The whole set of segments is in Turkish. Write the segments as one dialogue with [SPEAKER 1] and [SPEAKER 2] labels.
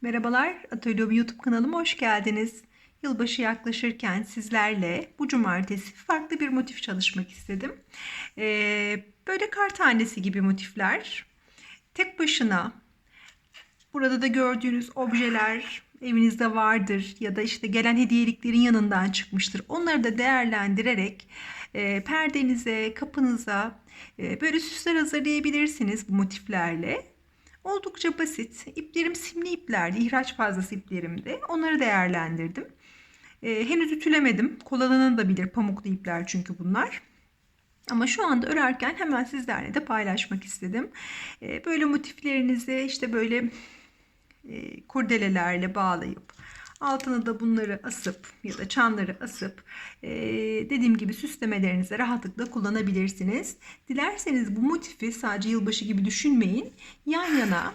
[SPEAKER 1] Merhabalar, Atölye YouTube kanalıma hoş geldiniz. Yılbaşı yaklaşırken sizlerle bu cumartesi farklı bir motif çalışmak istedim. Ee, böyle kar tanesi gibi motifler. Tek başına burada da gördüğünüz objeler evinizde vardır ya da işte gelen hediyeliklerin yanından çıkmıştır. Onları da değerlendirerek e, perdenize, kapınıza e, böyle süsler hazırlayabilirsiniz bu motiflerle. Oldukça basit. İplerim simli iplerdi. ihraç fazlası iplerimdi. Onları değerlendirdim. Ee, henüz ütülemedim. Kullanılabilir pamuklu ipler çünkü bunlar. Ama şu anda örerken hemen sizlerle de paylaşmak istedim. Ee, böyle motiflerinizi işte böyle e, kurdelelerle bağlayıp altına da bunları asıp ya da çanları asıp e, dediğim gibi süslemelerinize rahatlıkla kullanabilirsiniz. Dilerseniz bu motifi sadece yılbaşı gibi düşünmeyin. Yan yana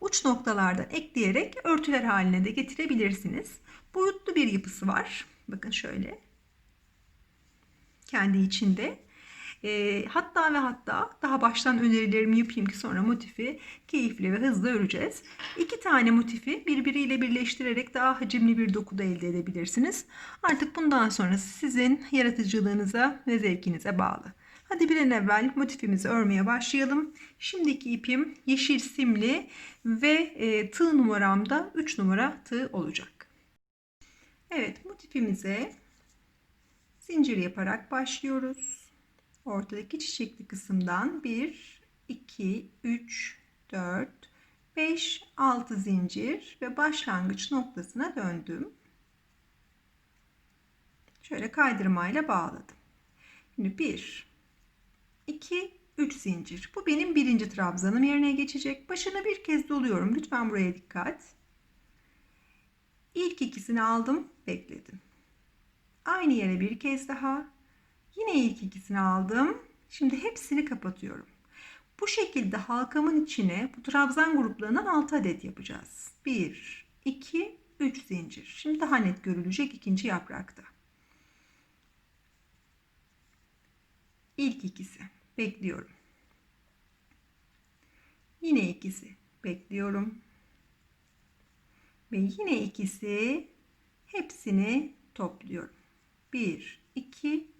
[SPEAKER 1] uç noktalardan ekleyerek örtüler haline de getirebilirsiniz. Boyutlu bir yapısı var. Bakın şöyle. Kendi içinde. E, hatta ve hatta daha baştan önerilerimi yapayım ki sonra motifi keyifli ve hızlı öreceğiz. İki tane motifi birbiriyle birleştirerek daha hacimli bir dokuda elde edebilirsiniz. Artık bundan sonrası sizin yaratıcılığınıza ve zevkinize bağlı. Hadi bir an evvel motifimizi örmeye başlayalım. Şimdiki ipim yeşil simli ve e, tığ numaramda 3 numara tığ olacak. Evet motifimize zincir yaparak başlıyoruz ortadaki çiçekli kısımdan 1, 2, 3, 4, 5, 6 zincir ve başlangıç noktasına döndüm. Şöyle kaydırmayla bağladım. Şimdi 1, 2, 3 zincir. Bu benim birinci trabzanım yerine geçecek. Başını bir kez doluyorum. Lütfen buraya dikkat. İlk ikisini aldım, bekledim. Aynı yere bir kez daha Yine ilk ikisini aldım. Şimdi hepsini kapatıyorum. Bu şekilde halkamın içine bu trabzan gruplarından 6 adet yapacağız. 1, 2, 3 zincir. Şimdi daha net görülecek ikinci yaprakta. İlk ikisi. Bekliyorum. Yine ikisi. Bekliyorum. Ve yine ikisi. Hepsini topluyorum. 1, 2,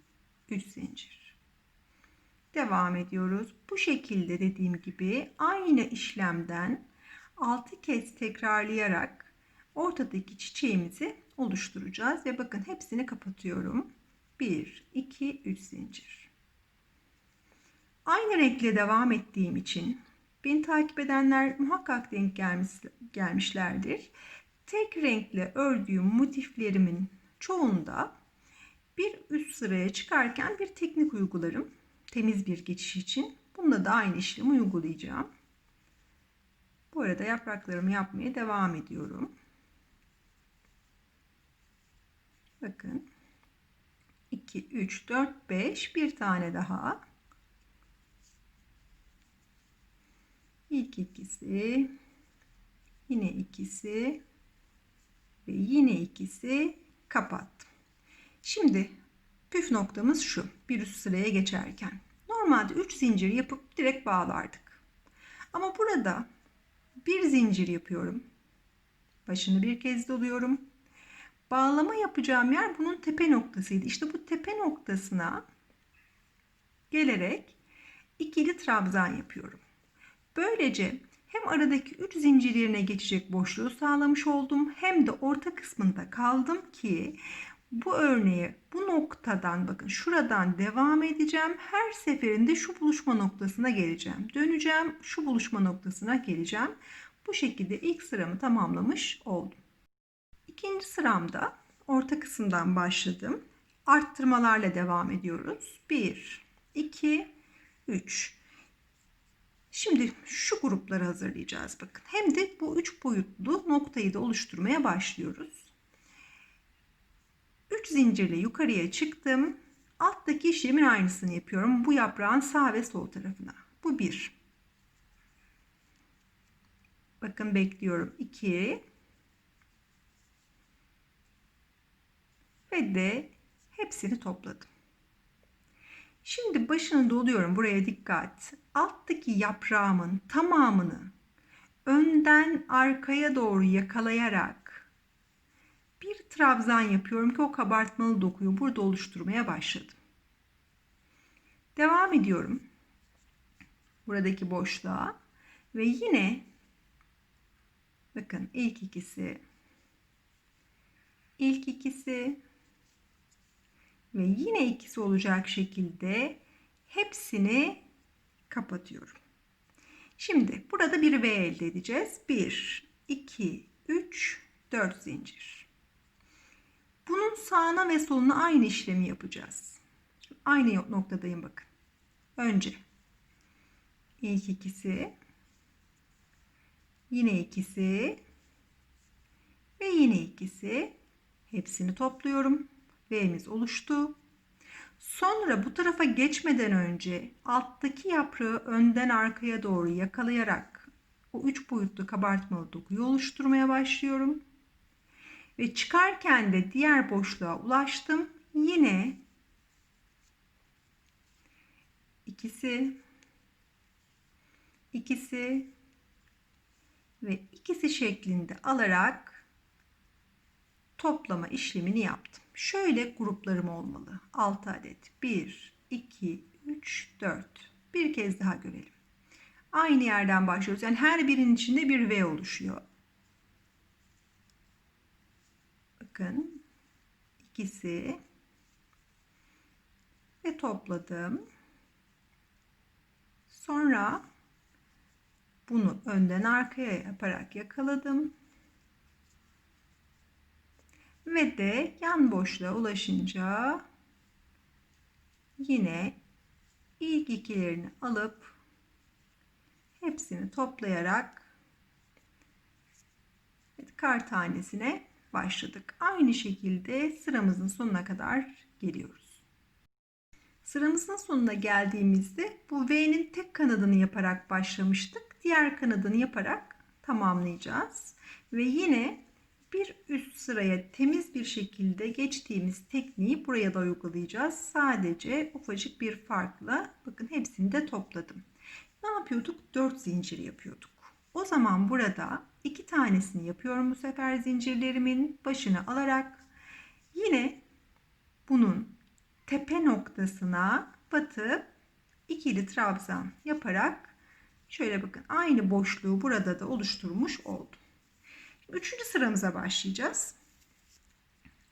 [SPEAKER 1] 3 zincir. Devam ediyoruz. Bu şekilde dediğim gibi aynı işlemden 6 kez tekrarlayarak ortadaki çiçeğimizi oluşturacağız ve bakın hepsini kapatıyorum. 1 2 3 zincir. Aynı renkle devam ettiğim için beni takip edenler muhakkak denk gelmiş, gelmişlerdir. Tek renkle ördüğüm motiflerimin çoğunda bir üst sıraya çıkarken bir teknik uygularım. Temiz bir geçiş için. Bunda da aynı işlemi uygulayacağım. Bu arada yapraklarımı yapmaya devam ediyorum. Bakın. 2, 3, 4, 5. Bir tane daha. İlk ikisi. Yine ikisi. Ve yine ikisi kapattım. Şimdi püf noktamız şu. Bir üst sıraya geçerken. Normalde 3 zincir yapıp direkt bağlardık. Ama burada bir zincir yapıyorum. Başını bir kez doluyorum. Bağlama yapacağım yer bunun tepe noktasıydı. İşte bu tepe noktasına gelerek ikili trabzan yapıyorum. Böylece hem aradaki 3 zincir yerine geçecek boşluğu sağlamış oldum hem de orta kısmında kaldım ki bu örneği bu noktadan bakın şuradan devam edeceğim. Her seferinde şu buluşma noktasına geleceğim. Döneceğim şu buluşma noktasına geleceğim. Bu şekilde ilk sıramı tamamlamış oldum. İkinci sıramda orta kısımdan başladım. Arttırmalarla devam ediyoruz. 1, 2, 3. Şimdi şu grupları hazırlayacağız bakın. Hem de bu üç boyutlu noktayı da oluşturmaya başlıyoruz. 3 zincirle yukarıya çıktım. Alttaki işlemin aynısını yapıyorum. Bu yaprağın sağ ve sol tarafına. Bu 1. Bakın bekliyorum. 2. Ve de hepsini topladım. Şimdi başını doluyorum. Buraya dikkat. Alttaki yaprağımın tamamını önden arkaya doğru yakalayarak bir trabzan yapıyorum ki o kabartmalı dokuyu burada oluşturmaya başladım. Devam ediyorum. Buradaki boşluğa ve yine bakın ilk ikisi ilk ikisi ve yine ikisi olacak şekilde hepsini kapatıyorum. Şimdi burada bir V elde edeceğiz. 1, 2, 3, 4 zincir. Bunun sağına ve soluna aynı işlemi yapacağız. Aynı noktadayım bakın. Önce ilk ikisi, yine ikisi ve yine ikisi. Hepsini topluyorum. V'miz oluştu. Sonra bu tarafa geçmeden önce alttaki yaprağı önden arkaya doğru yakalayarak o üç boyutlu kabartmalı dokuyu oluşturmaya başlıyorum. Ve çıkarken de diğer boşluğa ulaştım. Yine ikisi ikisi ve ikisi şeklinde alarak toplama işlemini yaptım. Şöyle gruplarım olmalı. 6 adet. 1, 2, 3, 4. Bir kez daha görelim. Aynı yerden başlıyoruz. Yani her birinin içinde bir V oluşuyor. Bakın. ikisi ve topladım. Sonra bunu önden arkaya yaparak yakaladım ve de yan boşluğa ulaşınca yine ilk ikilerini alıp hepsini toplayarak kar tanesine başladık. Aynı şekilde sıramızın sonuna kadar geliyoruz. Sıramızın sonuna geldiğimizde bu V'nin tek kanadını yaparak başlamıştık. Diğer kanadını yaparak tamamlayacağız. Ve yine bir üst sıraya temiz bir şekilde geçtiğimiz tekniği buraya da uygulayacağız. Sadece ufacık bir farkla bakın hepsini de topladım. Ne yapıyorduk? 4 zincir yapıyorduk. O zaman burada iki tanesini yapıyorum bu sefer zincirlerimin başını alarak yine bunun tepe noktasına batıp ikili trabzan yaparak şöyle bakın aynı boşluğu burada da oluşturmuş oldum. Üçüncü sıramıza başlayacağız.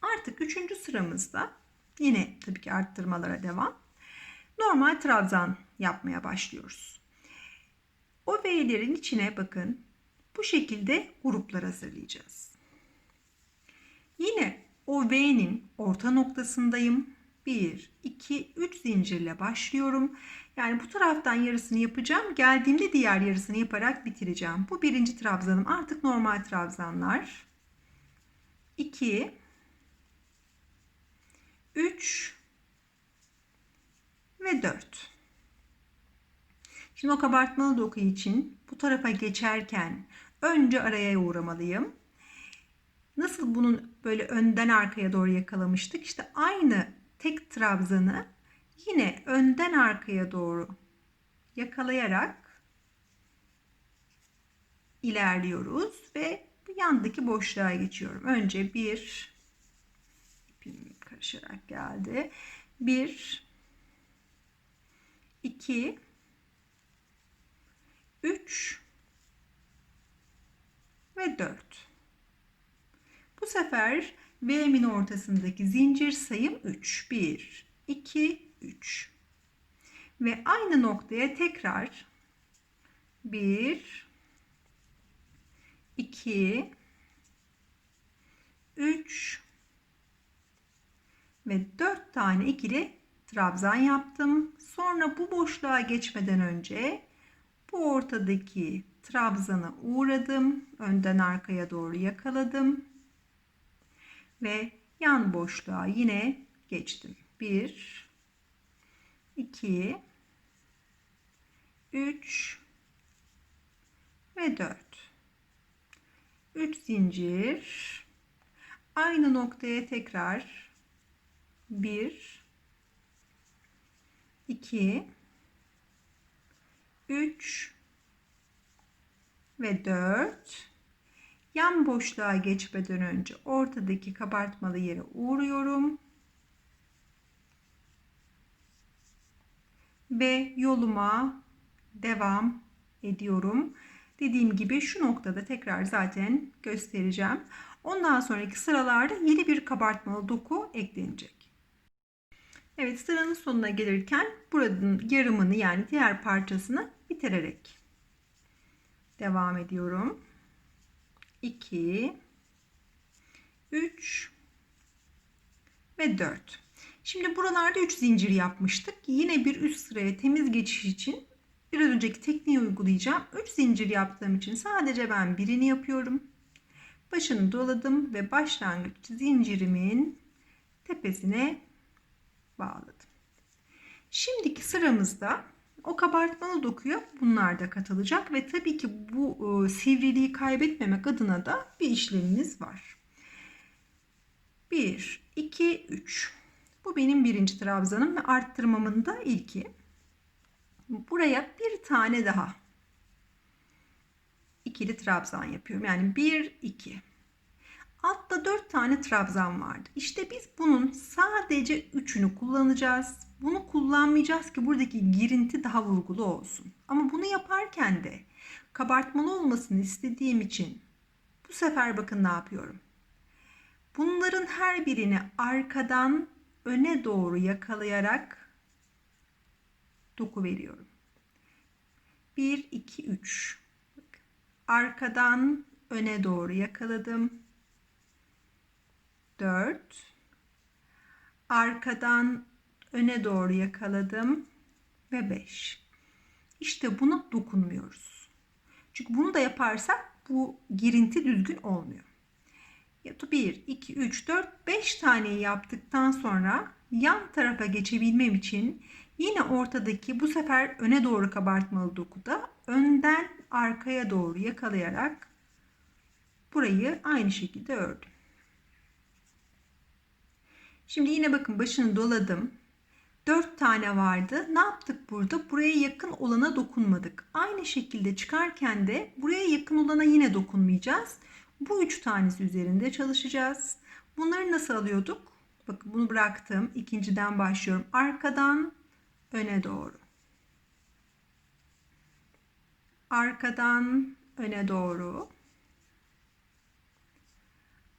[SPEAKER 1] Artık üçüncü sıramızda yine tabii ki arttırmalara devam. Normal trabzan yapmaya başlıyoruz. O V'lerin içine bakın bu şekilde gruplar hazırlayacağız. Yine o V'nin orta noktasındayım. 1, 2, 3 zincirle başlıyorum. Yani bu taraftan yarısını yapacağım. Geldiğimde diğer yarısını yaparak bitireceğim. Bu birinci trabzanım. Artık normal trabzanlar. 2 3 ve 4. Şimdi o kabartmalı doku için bu tarafa geçerken önce araya uğramalıyım. Nasıl bunun böyle önden arkaya doğru yakalamıştık? İşte aynı tek trabzanı yine önden arkaya doğru yakalayarak ilerliyoruz ve yandaki boşluğa geçiyorum. Önce bir ipim karışarak geldi. Bir iki üç ve dört. Bu sefer V'min ortasındaki zincir sayım 3. 1, 2, 3. Ve aynı noktaya tekrar 1, 2, 3 ve 4 tane ikili trabzan yaptım. Sonra bu boşluğa geçmeden önce bu ortadaki trabzana uğradım. Önden arkaya doğru yakaladım ve yan boşluğa yine geçtim. 1 2 3 ve 4 3 zincir aynı noktaya tekrar 1 2 3 ve 4. Yan boşluğa geçmeden önce ortadaki kabartmalı yere uğruyorum. Ve yoluma devam ediyorum. Dediğim gibi şu noktada tekrar zaten göstereceğim. Ondan sonraki sıralarda yeni bir kabartmalı doku eklenecek. Evet sıranın sonuna gelirken buranın yarımını yani diğer parçasını bitirerek devam ediyorum. 2 3 ve 4. Şimdi buralarda 3 zincir yapmıştık. Yine bir üst sıraya temiz geçiş için biraz önceki tekniği uygulayacağım. 3 zincir yaptığım için sadece ben birini yapıyorum. Başını doladım ve başlangıç zincirimin tepesine bağladım. Şimdiki sıramızda o kabartmalı dokuya bunlar da katılacak ve tabii ki bu e, sivriliği kaybetmemek adına da bir işlemimiz var. 1, 2, 3. Bu benim birinci trabzanım ve arttırmamın da ilki. Buraya bir tane daha ikili trabzan yapıyorum. Yani 1, 2. Altta 4 tane trabzan vardı. İşte biz bunun sadece 3'ünü kullanacağız. Bunu kullanmayacağız ki buradaki girinti daha vurgulu olsun. Ama bunu yaparken de kabartmalı olmasını istediğim için bu sefer bakın ne yapıyorum. Bunların her birini arkadan öne doğru yakalayarak doku veriyorum. 1 2 3 arkadan öne doğru yakaladım. 4 arkadan öne doğru yakaladım ve 5. İşte buna dokunmuyoruz. Çünkü bunu da yaparsak bu girinti düzgün olmuyor. 1, 2, 3, 4, 5 taneyi yaptıktan sonra yan tarafa geçebilmem için yine ortadaki bu sefer öne doğru kabartmalı dokuda önden arkaya doğru yakalayarak burayı aynı şekilde ördüm. Şimdi yine bakın başını doladım. 4 tane vardı. Ne yaptık burada? Buraya yakın olana dokunmadık. Aynı şekilde çıkarken de buraya yakın olana yine dokunmayacağız. Bu üç tanesi üzerinde çalışacağız. Bunları nasıl alıyorduk? Bakın bunu bıraktım. İkinciden başlıyorum. Arkadan öne doğru. Arkadan öne doğru.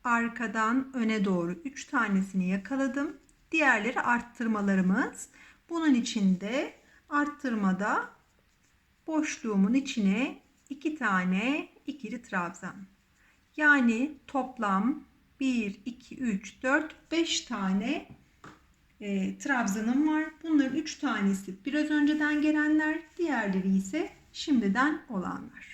[SPEAKER 1] Arkadan öne doğru 3 tanesini yakaladım. Diğerleri arttırmalarımız. Bunun içinde arttırmada boşluğumun içine 2 tane ikili trabzan. Yani toplam 1, 2, 3, 4, 5 tane e, trabzanım var. Bunların 3 tanesi biraz önceden gelenler, diğerleri ise şimdiden olanlar.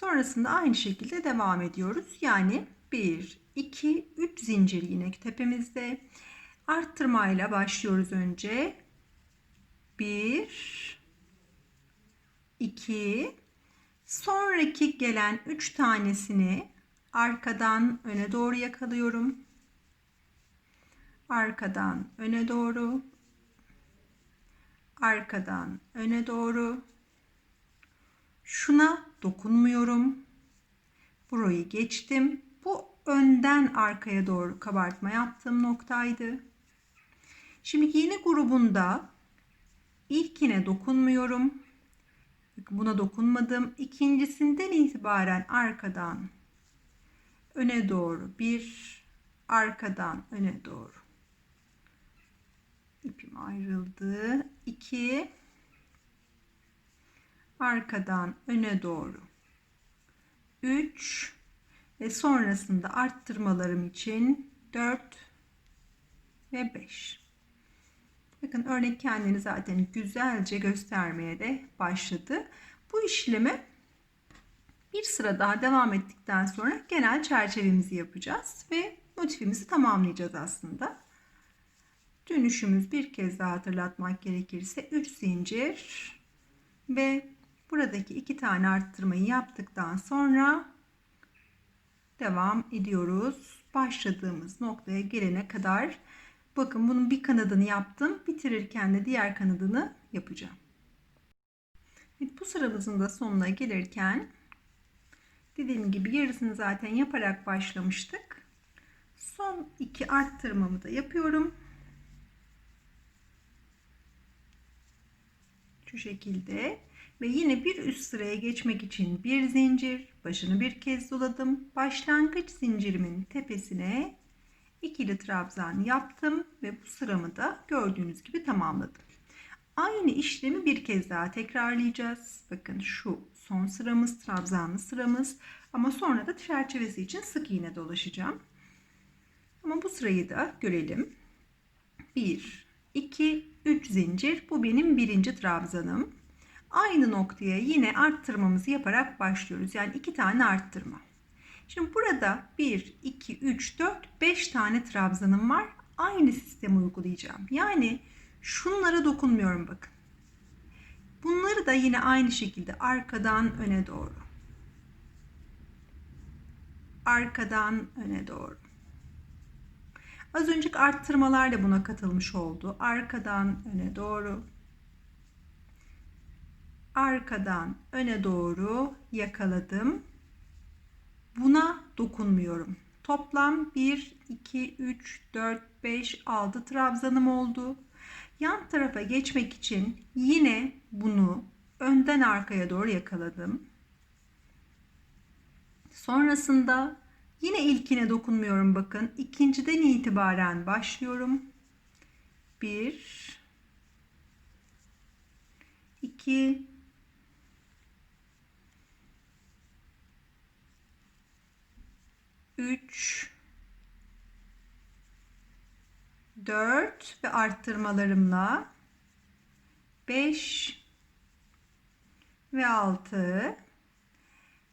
[SPEAKER 1] Sonrasında aynı şekilde devam ediyoruz. Yani 1, 2, 3 zincir yine tepemizde. Arttırmayla başlıyoruz önce. 1, 2, Sonraki gelen 3 tanesini arkadan öne doğru yakalıyorum. Arkadan öne doğru. Arkadan öne doğru. Şuna dokunmuyorum. Burayı geçtim. Bu önden arkaya doğru kabartma yaptığım noktaydı. Şimdi yeni grubunda ilkine dokunmuyorum. Buna dokunmadım. İkincisinden itibaren arkadan öne doğru bir, arkadan öne doğru. İpim ayrıldı. İki, arkadan öne doğru. Üç ve sonrasında arttırmalarım için dört ve beş. Bakın örnek kendini zaten güzelce göstermeye de başladı. Bu işlemi bir sıra daha devam ettikten sonra genel çerçevemizi yapacağız ve motifimizi tamamlayacağız aslında. Dönüşümüz bir kez daha hatırlatmak gerekirse 3 zincir ve buradaki iki tane arttırmayı yaptıktan sonra devam ediyoruz. Başladığımız noktaya gelene kadar Bakın bunun bir kanadını yaptım. Bitirirken de diğer kanadını yapacağım. Evet, bu sıramızın da sonuna gelirken dediğim gibi yarısını zaten yaparak başlamıştık. Son iki arttırmamı da yapıyorum. Şu şekilde ve yine bir üst sıraya geçmek için bir zincir başını bir kez doladım. Başlangıç zincirimin tepesine ikili trabzan yaptım ve bu sıramı da gördüğünüz gibi tamamladım. Aynı işlemi bir kez daha tekrarlayacağız. Bakın şu son sıramız trabzanlı sıramız ama sonra da çerçevesi için sık iğne dolaşacağım. Ama bu sırayı da görelim. 1 2 3 zincir bu benim birinci trabzanım. Aynı noktaya yine arttırmamızı yaparak başlıyoruz. Yani iki tane arttırma. Şimdi burada 1 2 3 4 5 tane trabzanım var. Aynı sistemi uygulayacağım. Yani şunlara dokunmuyorum bakın. Bunları da yine aynı şekilde arkadan öne doğru. Arkadan öne doğru. Az önceki arttırmalar da buna katılmış oldu. Arkadan öne doğru. Arkadan öne doğru yakaladım. Buna dokunmuyorum. Toplam 1, 2, 3, 4, 5, 6 trabzanım oldu. Yan tarafa geçmek için yine bunu önden arkaya doğru yakaladım. Sonrasında yine ilkine dokunmuyorum bakın. İkinciden itibaren başlıyorum. 1 2 3 4 ve arttırmalarımla 5 ve 6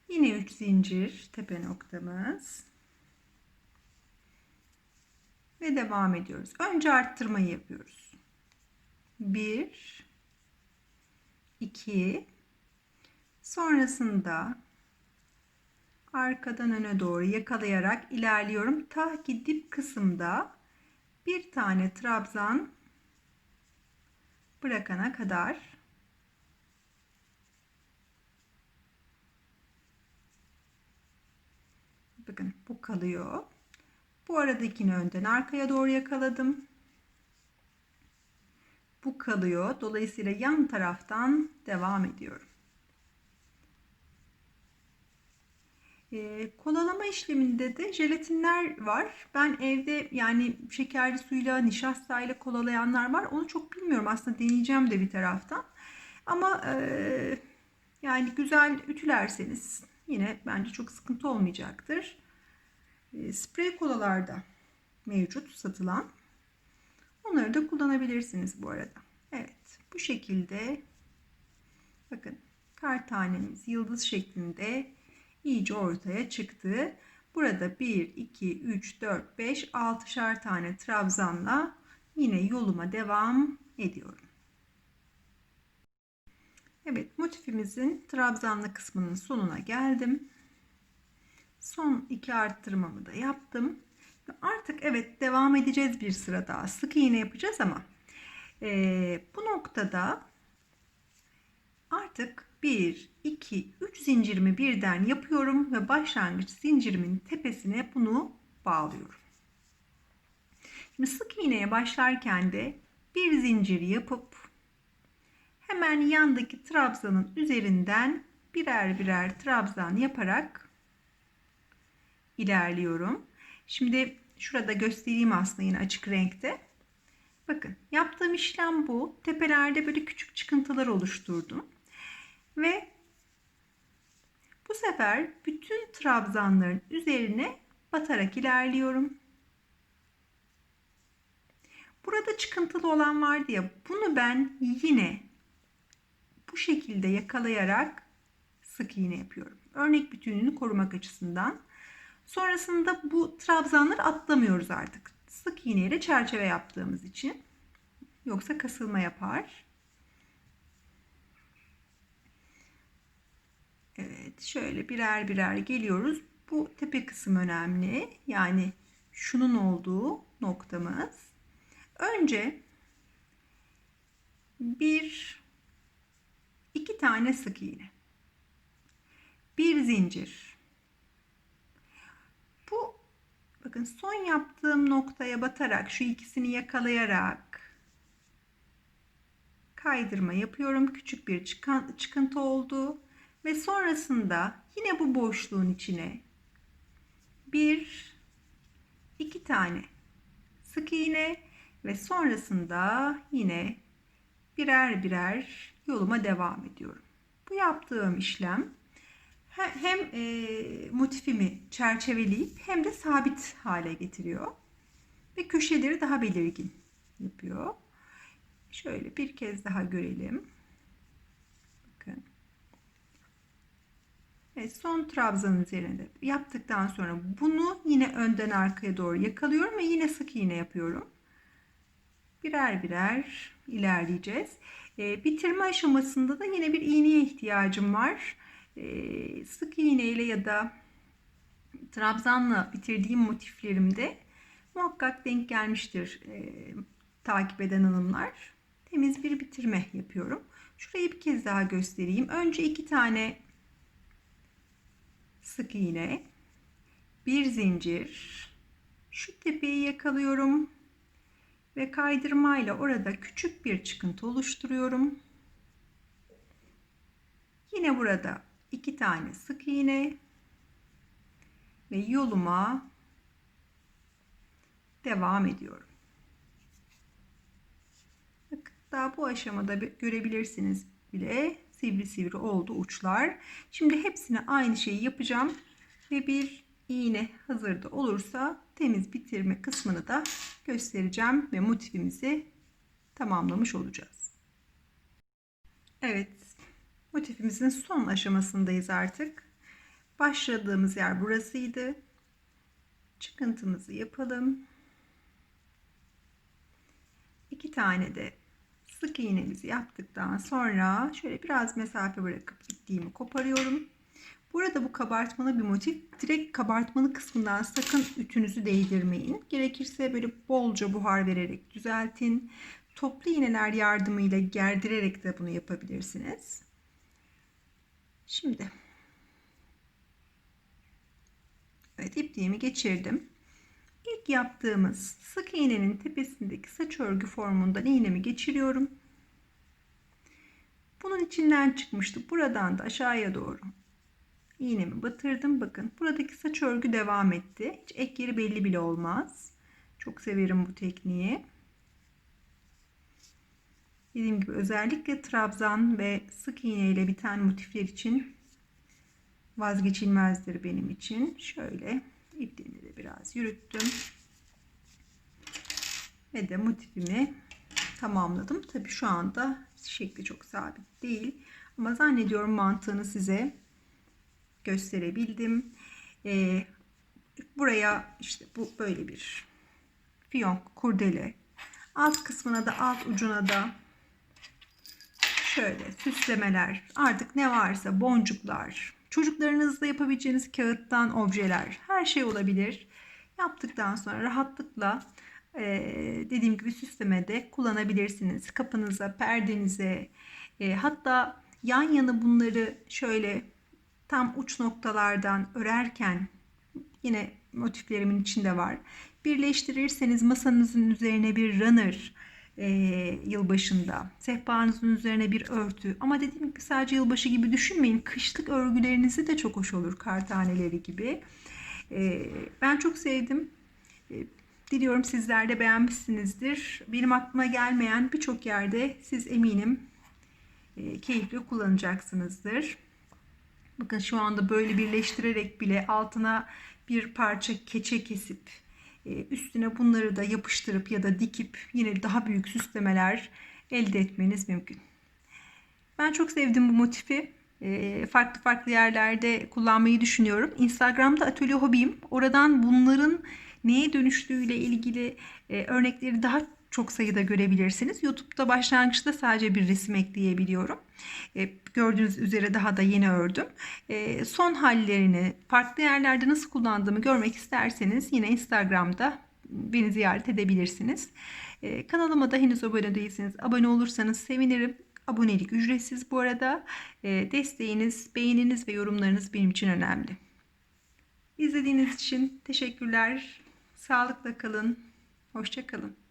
[SPEAKER 1] yine 3 zincir tepe noktamız ve devam ediyoruz. Önce arttırmayı yapıyoruz. 1 2 sonrasında arkadan öne doğru yakalayarak ilerliyorum. Ta ki dip kısımda bir tane trabzan bırakana kadar bakın bu kalıyor. Bu aradakini önden arkaya doğru yakaladım. Bu kalıyor. Dolayısıyla yan taraftan devam ediyorum. E, kolalama işleminde de jelatinler var. Ben evde yani şekerli suyla, nişastayla kolalayanlar var. Onu çok bilmiyorum. Aslında deneyeceğim de bir taraftan. Ama e, yani güzel ütülerseniz yine bence çok sıkıntı olmayacaktır. E, sprey kolalarda mevcut satılan. Onları da kullanabilirsiniz bu arada. Evet bu şekilde bakın kar tanemiz yıldız şeklinde iyice ortaya çıktı. Burada 1, 2, 3, 4, 5, 6'şar tane trabzanla yine yoluma devam ediyorum. Evet motifimizin trabzanlı kısmının sonuna geldim. Son iki arttırmamı da yaptım. Artık evet devam edeceğiz bir sıra daha. Sık iğne yapacağız ama e, bu noktada artık 1, 2, 3 zincirimi birden yapıyorum ve başlangıç zincirimin tepesine bunu bağlıyorum. Şimdi sık iğneye başlarken de bir zincir yapıp hemen yandaki trabzanın üzerinden birer birer trabzan yaparak ilerliyorum. Şimdi şurada göstereyim aslında yine açık renkte. Bakın yaptığım işlem bu. Tepelerde böyle küçük çıkıntılar oluşturdum. Ve bu sefer bütün trabzanların üzerine batarak ilerliyorum. Burada çıkıntılı olan vardı ya bunu ben yine bu şekilde yakalayarak sık iğne yapıyorum. Örnek bütünlüğünü korumak açısından. Sonrasında bu trabzanları atlamıyoruz artık. Sık iğneyle çerçeve yaptığımız için. Yoksa kasılma yapar. Evet şöyle birer birer geliyoruz. Bu tepe kısım önemli. Yani şunun olduğu noktamız. Önce bir iki tane sık iğne. Bir zincir. Bu bakın son yaptığım noktaya batarak şu ikisini yakalayarak kaydırma yapıyorum. Küçük bir çıkan, çıkıntı oldu ve sonrasında yine bu boşluğun içine bir iki tane sık iğne ve sonrasında yine birer birer yoluma devam ediyorum. Bu yaptığım işlem hem e, motifimi çerçeveleyip hem de sabit hale getiriyor ve köşeleri daha belirgin yapıyor. Şöyle bir kez daha görelim. Bakın. Evet, son trabzanın üzerinde yaptıktan sonra bunu yine önden arkaya doğru yakalıyorum ve yine sık iğne yapıyorum. Birer birer ilerleyeceğiz. E, bitirme aşamasında da yine bir iğneye ihtiyacım var. E, sık iğne ile ya da trabzanla bitirdiğim motiflerimde muhakkak denk gelmiştir e, takip eden hanımlar. Temiz bir bitirme yapıyorum. Şurayı bir kez daha göstereyim. Önce iki tane sık iğne, bir zincir, şu tepeyi yakalıyorum ve kaydırmayla orada küçük bir çıkıntı oluşturuyorum. Yine burada iki tane sık iğne ve yoluma devam ediyorum. Daha bu aşamada görebilirsiniz bile sivri sivri oldu uçlar. Şimdi hepsine aynı şeyi yapacağım ve bir iğne hazırda olursa temiz bitirme kısmını da göstereceğim ve motifimizi tamamlamış olacağız. Evet, motifimizin son aşamasındayız artık. Başladığımız yer burasıydı. Çıkıntımızı yapalım. İki tane de sık iğnemizi yaptıktan sonra şöyle biraz mesafe bırakıp ipliğimi koparıyorum. Burada bu kabartmalı bir motif. Direkt kabartmalı kısmından sakın ütünüzü değdirmeyin. Gerekirse böyle bolca buhar vererek düzeltin. Toplu iğneler yardımıyla gerdirerek de bunu yapabilirsiniz. Şimdi Evet ipliğimi geçirdim. İlk yaptığımız sık iğnenin tepesindeki saç örgü formundan iğnemi geçiriyorum. Bunun içinden çıkmıştı. Buradan da aşağıya doğru iğnemi batırdım. Bakın buradaki saç örgü devam etti. Hiç ek yeri belli bile olmaz. Çok severim bu tekniği. Dediğim gibi özellikle trabzan ve sık iğne ile biten motifler için vazgeçilmezdir benim için. Şöyle ipliğini de biraz yürüttüm. Ve de motifimi tamamladım. Tabi şu anda şekli çok sabit değil. Ama zannediyorum mantığını size gösterebildim. Ee, buraya işte bu böyle bir fiyonk kurdele. Alt kısmına da alt ucuna da şöyle süslemeler artık ne varsa boncuklar çocuklarınızla yapabileceğiniz kağıttan objeler her şey olabilir. Yaptıktan sonra rahatlıkla e, dediğim gibi süslemede kullanabilirsiniz. Kapınıza, perdenize e, hatta yan yana bunları şöyle tam uç noktalardan örerken yine motiflerimin içinde var. Birleştirirseniz masanızın üzerine bir runner e, yılbaşında, sehpanızın üzerine bir örtü. Ama dediğim gibi sadece yılbaşı gibi düşünmeyin. Kışlık örgülerinizi de çok hoş olur kar taneleri gibi. E, ben çok sevdim. E, diliyorum sizler de beğenmişsinizdir. Benim aklıma gelmeyen birçok yerde siz eminim e, keyifli kullanacaksınızdır. Bakın şu anda böyle birleştirerek bile altına bir parça keçe kesip üstüne bunları da yapıştırıp ya da dikip yine daha büyük süslemeler elde etmeniz mümkün. Ben çok sevdim bu motifi. E, farklı farklı yerlerde kullanmayı düşünüyorum. Instagram'da Atölye Hobim. Oradan bunların neye dönüştüğüyle ilgili e, örnekleri daha çok sayıda görebilirsiniz. YouTube'da başlangıçta sadece bir resim ekleyebiliyorum. E, gördüğünüz üzere daha da yeni ördüm. E, son hallerini farklı yerlerde nasıl kullandığımı görmek isterseniz yine Instagram'da beni ziyaret edebilirsiniz. E, kanalıma da henüz abone değilseniz abone olursanız sevinirim. Abonelik ücretsiz bu arada. E, desteğiniz, beğeniniz ve yorumlarınız benim için önemli. İzlediğiniz için teşekkürler. Sağlıkla kalın. Hoşça kalın.